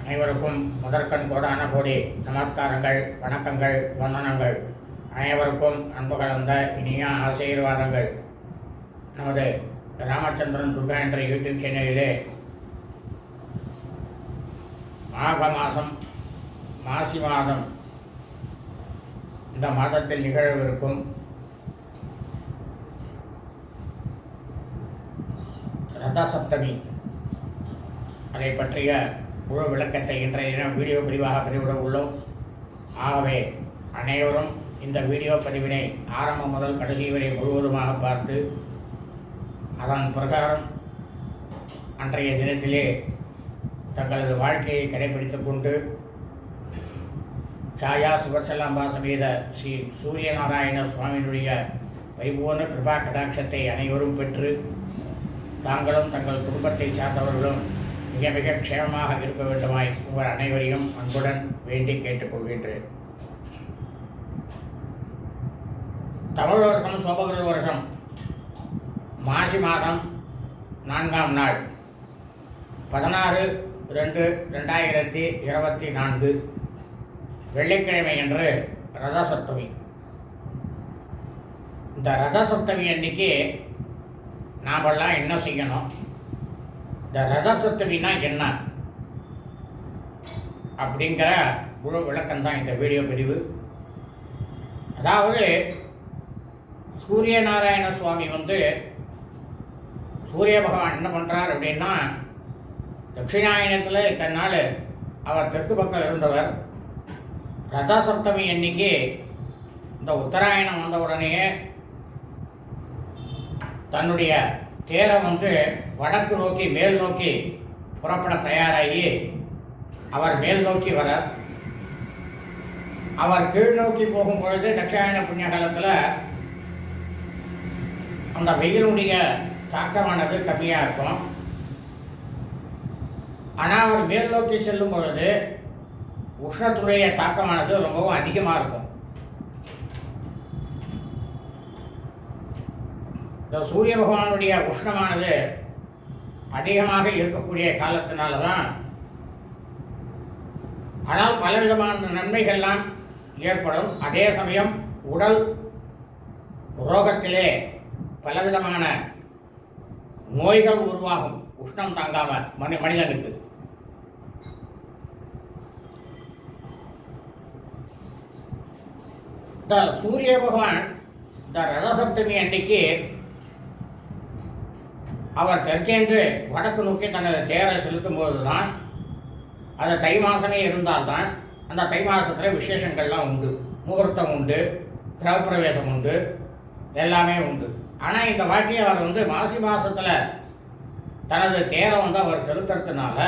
அனைவருக்கும் முதற்கண் கோடான கோடி நமஸ்காரங்கள் வணக்கங்கள் வந்தனங்கள். அனைவருக்கும் அன்பு கலந்த இனிய ஆசீர்வாதங்கள். நமது ராமச்சந்திரன் துர்கா என்ற யூடியூப் சேனலிலே மாக மாதம் மாசி மாதம் இந்த மாதத்தில் நிகழவிருக்கும் ரத சப்தமி அதை பற்றிய முழு விளக்கத்தை இன்றைய தினம் வீடியோ பதிவாக பதிவிட உள்ளோம். ஆகவே அனைவரும் இந்த வீடியோ பதிவினை ஆரம்பம் முதல் கடைசி வரை முழுவதுமாக பார்த்து அதன் பிரகாரம் அன்றைய தினத்திலே தங்களது வாழ்க்கையை கடைபிடித்துக் கொண்டு சாயா சுகர்சலாம்பா சமேத ஸ்ரீ சூரியநாராயண சுவாமியினுடைய பரிபூர்ண கிருபா கடாட்சத்தை அனைவரும் பெற்று தாங்களும் தங்கள் குடும்பத்தை சார்ந்தவர்களும் மிக மிக க்ஷேமமாக இருக்க வேண்டுமாய் உங்கள் அனைவரையும் அன்புடன் வேண்டி கேட்டுக்கொள்கின்றேன். தமிழ் வருஷம் சோபகிருத வருஷம் மாசி மாதம் நான்காம் நாள் பதினாறு ரெண்டு ரெண்டாயிரத்தி இருபத்தி நான்கு வெள்ளிக்கிழமை என்று ரத சப்தமி இந்த ரத சப்தமி அன்னைக்கு நாமெல்லாம் என்ன செய்யணும்? இந்த ரத என்ன? அப்படிங்கிற முழு விளக்கம்தான் இந்த வீடியோ பதிவு. அதாவது சூரிய நாராயண சுவாமி வந்து சூரிய பகவான் என்ன பண்ணுறார் அப்படின்னா தட்சிணாயனத்தில் இத்தனால் நாள் அவர் தெற்கு பக்கம் இருந்தவர். ரத சப்தமி அன்னைக்கு இந்த உத்தராயணம் வந்த உடனேயே தன்னுடைய தேரை வந்து வடக்கு நோக்கி மேல் நோக்கி புறப்பட தயாராகி அவர் மேல் நோக்கி வர அவர் கீழ் நோக்கி போகும் பொழுது தட்சாயன புண்ணிய காலத்தில் அந்த வெயிலுடைய தாக்கமானது கம்மியாக இருக்கும். ஆனால் அவர் மேல் நோக்கி செல்லும் பொழுது உஷ்ணத்துடைய தாக்கமானது ரொம்பவும் அதிகமாக இருக்கும். இந்த சூரிய பகவானுடைய உஷ்ணமானது அதிகமாக இருக்கக்கூடிய காலத்தினால தான் ஆனால் பலவிதமான நன்மைகள்லாம் ஏற்படும். அதே சமயம் உடல் ரோகத்திலே பலவிதமான நோய்கள் உருவாகும். உஷ்ணம் தாங்காம மனி மனிதனுக்கு. இந்த சூரிய பகவான் இந்த ரதசப்தமி அன்னைக்கு அவர் தெற்கென்று வடக்கு நோக்கி தனது தேரை செலுத்தும் போது தான் அது தை மாதமே இருந்தால்தான் அந்த தை மாதத்தில் விசேஷங்கள்லாம் உண்டு. முகூர்த்தம் உண்டு கிரகப்பிரவேசம் உண்டு எல்லாமே உண்டு. ஆனால் இந்த வாட்டி அவர் வந்து மாசி மாதத்தில் தனது தேரை வந்து அவர் செலுத்துறதுனால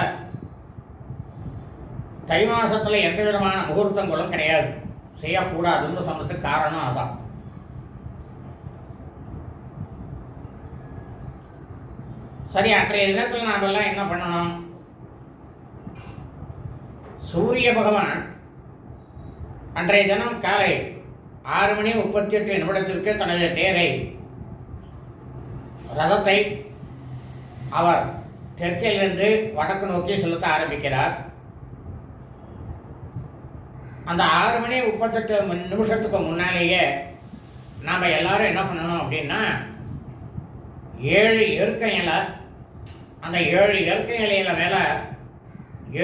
தை மாதத்தில் எந்த விதமான முகூர்த்தங்களும் கிடையாது. செய்யக்கூடாதுன்னு சொன்னதுக்கு காரணம் அதான். சரி அன்றைய தினத்தில் நாமெல்லாம் என்ன பண்ணணும் சூரிய பகவான் அன்றைய தினம் காலை ஆறு மணி முப்பத்தி எட்டு நிமிடத்திற்கு தனது தேரை ரதத்தை அவர் தெற்கிலிருந்து வடக்கு நோக்கி செலுத்த ஆரம்பிக்கிறார். அந்த ஆறு மணி முப்பத்தெட்டு நிமிஷத்துக்கு முன்னாலேயே நாம் எல்லாரும் என்ன பண்ணணும் அப்படின்னா ஏழு எருக்க அந்த ஏழு இயற்கை நிலையில் மேலே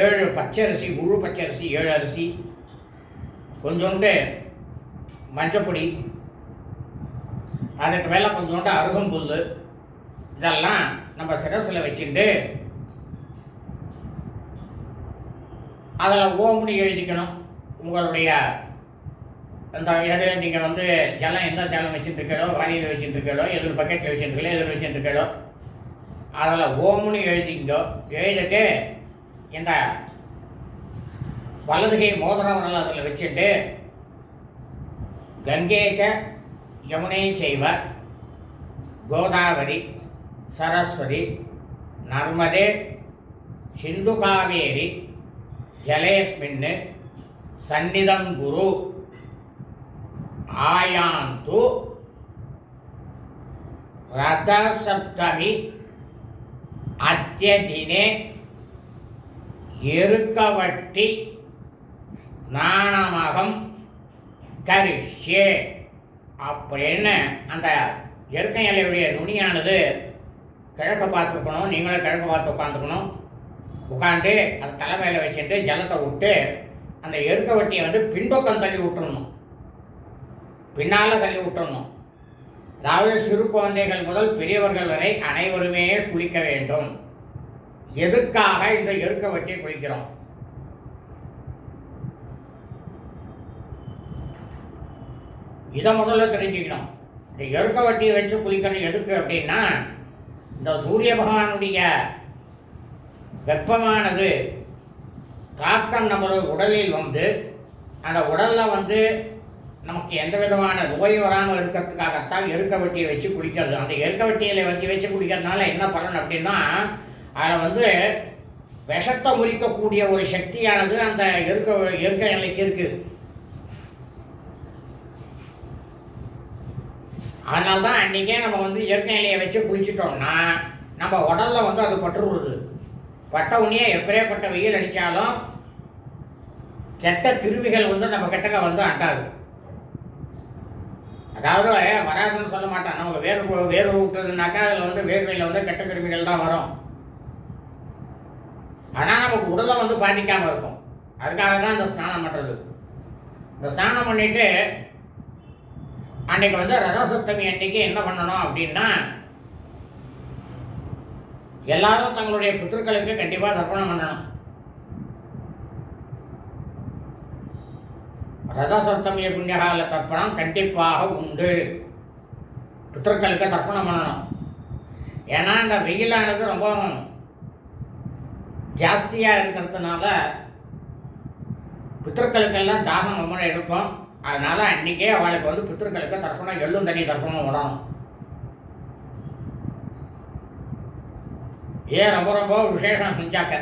ஏழு பச்சரிசி முழு பச்சரிசி ஏழு அரிசி கொஞ்சோண்டு மஞ்சப்பொடி அதுக்கு மேலே கொஞ்சோண்டு அருகம்புல் இதெல்லாம் நம்ம சிரசில் வச்சுட்டு அதில் ஓம்னு எழுதிக்கணும். உங்களுடைய அந்த இடத்துல நீங்கள் வந்து ஜலம் எந்த ஜலம் வச்சுட்டு இருக்கீங்களோ வாளியில் வச்சுட்டு எதில் பக்கெட்டில் வச்சுட்டு எதில் வச்சுட்டு அதில் ஓம்னு எழுதிக்கிட்டோ எழுதிட்டு இந்த வலதுகை மோதிரம் அதில் வச்சுட்டு கங்கேச்ச யமுனை செய்வ கோதாவரி சரஸ்வதி நர்மதே சிந்து காவேரி ஜலேஸ்மின்னு சந்நிதம் குரு ஆயாந்து ரதசப்தமி அத்தியதினே எருக்கவட்டி ஸ்நானமகம் கரிஷ்யே. அப்படின்னு அந்த எருக்க இலையுடைய நுனியானது கிழக்க பார்த்துருக்கணும் நீங்களும் கிழக்க பார்த்து உட்காந்துக்கணும் உட்காந்து அந்த தலைமையில் வச்சுட்டு ஜலத்தை விட்டு அந்த எருக்க வட்டியை வந்து பின்பக்கம் தள்ளி விட்டுறணும். பின்னால் தள்ளி விட்டுறணும். அதாவது சிறு குழந்தைகள் முதல் பெரியவர்கள் வரை அனைவருமே குளிக்க வேண்டும். எதுக்காக இந்த எருக்க வட்டியை குளிக்கிறோம்? இதை முதல்ல தெரிஞ்சுக்கணும். இந்த எருக்க வட்டியை வச்சு குளிக்கிறது எதுக்கு அப்படின்னா இந்த சூரிய பகவானுடைய வெப்பமானது தாக்கம் நம்ம உடலில் வந்து அந்த உடலில் வந்து நமக்கு எந்த விதமான நோய் வராமல் இருக்கிறதுக்காகத்தான் எருக்க வெட்டியை வச்சு குளிக்கிறது. அந்த எருக்க வெட்டியில் வச்சு வச்சு குளிக்கிறதுனால என்ன பலன் அப்படின்னா அதில் வந்து விஷத்தை முறிக்கக்கூடிய ஒரு சக்தியானது அந்த எருக்க எருக்க நிலைக்கு இருக்குது அதனால தான் அன்றைக்கே நம்ம வந்து இயற்கை நிலையை வச்சு குளிச்சிட்டோம்னா நம்ம உடலில் வந்து அது பற்றுருது பட்ட உடனே எப்படியாப்பட்ட வெயில் அடித்தாலும் கெட்ட கிருமிகள் வந்து நம்ம கிட்டக்க வந்து அட்டாது அதாவது வராதுன்னு சொல்ல மாட்டான். நமக்கு வேர்வை வேர்வை விட்டதுனாக்கா அதில் வந்து வேர்வையில் வந்து கெட்ட கிருமிகள் தான் வரும். ஆனால் நமக்கு உடலை வந்து பாதிக்காமல் இருக்கும். அதுக்காக தான் இந்த ஸ்நானம் பண்ணுறது இந்த ஸ்நானம் பண்ணிட்டு அன்னைக்கு வந்து ரதசப்தமி அன்னைக்கு என்ன பண்ணணும் அப்படின்னா எல்லாரும் தங்களுடைய பித்ருக்களுக்கு கண்டிப்பாக தர்ப்பணம் பண்ணணும். ரதசப்தமிய புண்ணியகால தர்ப்பணம் கண்டிப்பாக உண்டு. பித்ருக்களுக்கு தர்ப்பணம் பண்ணணும். ஏன்னா இந்த வெயிலானது ரொம்ப ஜாஸ்தியாக இருக்கிறதுனால பித்ருக்களுக்கெல்லாம் தாகம் ரொம்ப இருக்கும் அதனால் அன்னைக்கே அவளுக்கு வந்து பித்ருக்களுக்கு தர்ப்பணம் எள்ளும் தண்ணி தர்ப்பணம் விடணும். ஏன் ரொம்ப ரொம்ப விசேஷம் செஞ்சாக்க?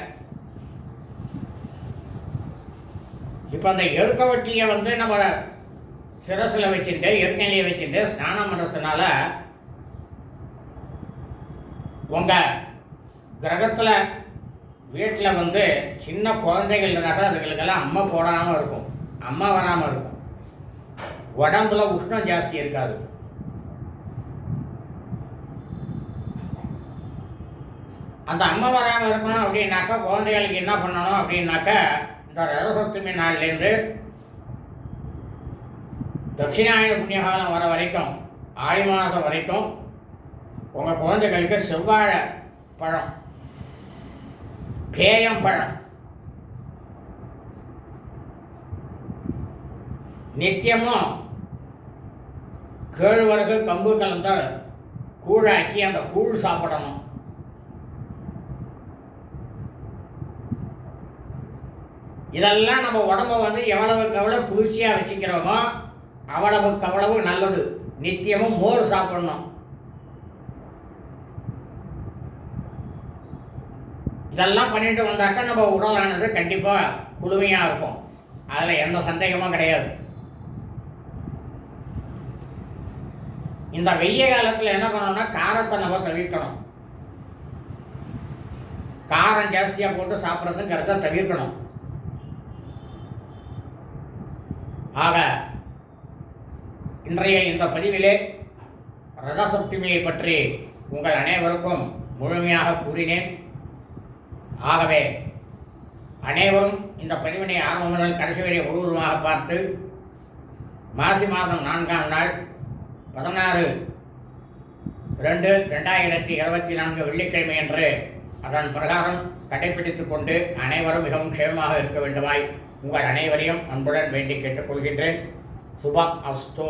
இப்போ அந்த எருக்கவட்டியை வந்து நம்ம சிரசில் வச்சுட்டு எருக்கையிலேயே வச்சுட்டு ஸ்நானம் பண்ணுறதுனால உங்கள் கிரகத்தில் வீட்டில் வந்து சின்ன குழந்தைகள் இருந்தாக்கா அதுகளுக்கெல்லாம் அம்மா போடாமல் இருக்கும். அம்மா வராமல் இருக்கும். உடம்புல உஷ்ணம் ஜாஸ்தி இருக்காது. அந்த அம்மா வராமல் இருக்கணும் அப்படின்னாக்கா குழந்தைகளுக்கு என்ன பண்ணணும் அப்படின்னாக்கா இந்த ரதசப்தமி நாள்லேருந்து தட்சிணாயன புண்ணியகாலம் வர வரைக்கும் ஆடி மாதம் வரைக்கும் உங்கள் குழந்தைகளுக்கு செவ்வாழை பழம் பேயம் பழம் நித்தியமும் கேழ்வரகு கம்பு கலந்த கூழாக்கி அந்த கூழ் சாப்பிடணும். இதெல்லாம் நம்ம உடம்ப வந்து எவ்வளவுக்கு எவ்வளவு குளிர்ச்சியாக வச்சுக்கிறோமோ அவ்வளவுக்கு அவ்வளவு நல்லது. நித்தியமும் மோர் சாப்பிடணும். இதெல்லாம் பண்ணிட்டு வந்தாக்கா நம்ம உடலானது கண்டிப்பாக குளுமையாக இருக்கும். அதில் எந்த சந்தேகமும் கிடையாது. இந்த வெய்ய காலத்தில் என்ன பண்ணணும்னா காரத்தை நம்ம தவிர்க்கணும். காரம் ஜாஸ்தியாக போட்டு சாப்பிட்றதுங்கிறத தவிர்க்கணும். ஆக இன்றைய இந்த பதிவிலே ரதசப்தமியை பற்றி உங்கள் அனைவருக்கும் முழுமையாக கூறினேன். ஆகவே அனைவரும் இந்த பதிவினை ஆரம்பம் முதல் கடைசி வரை ஒருவருமாக பார்த்து மாசி மாதம் நான்காம் நாள் பதினாறு ரெண்டு ரெண்டாயிரத்தி இருபத்தி நான்கு வெள்ளிக்கிழமை என்று அதன் பிரகாரம் கடைபிடித்துக் கொண்டு அனைவரும் மிகவும் க்ஷேமமாக இருக்க வேண்டுமாய் உங்கள் அனைவரையும் அன்புடன் வேண்டி கேட்டுக்கொள்கின்றேன். சுபம் அஸ்தோ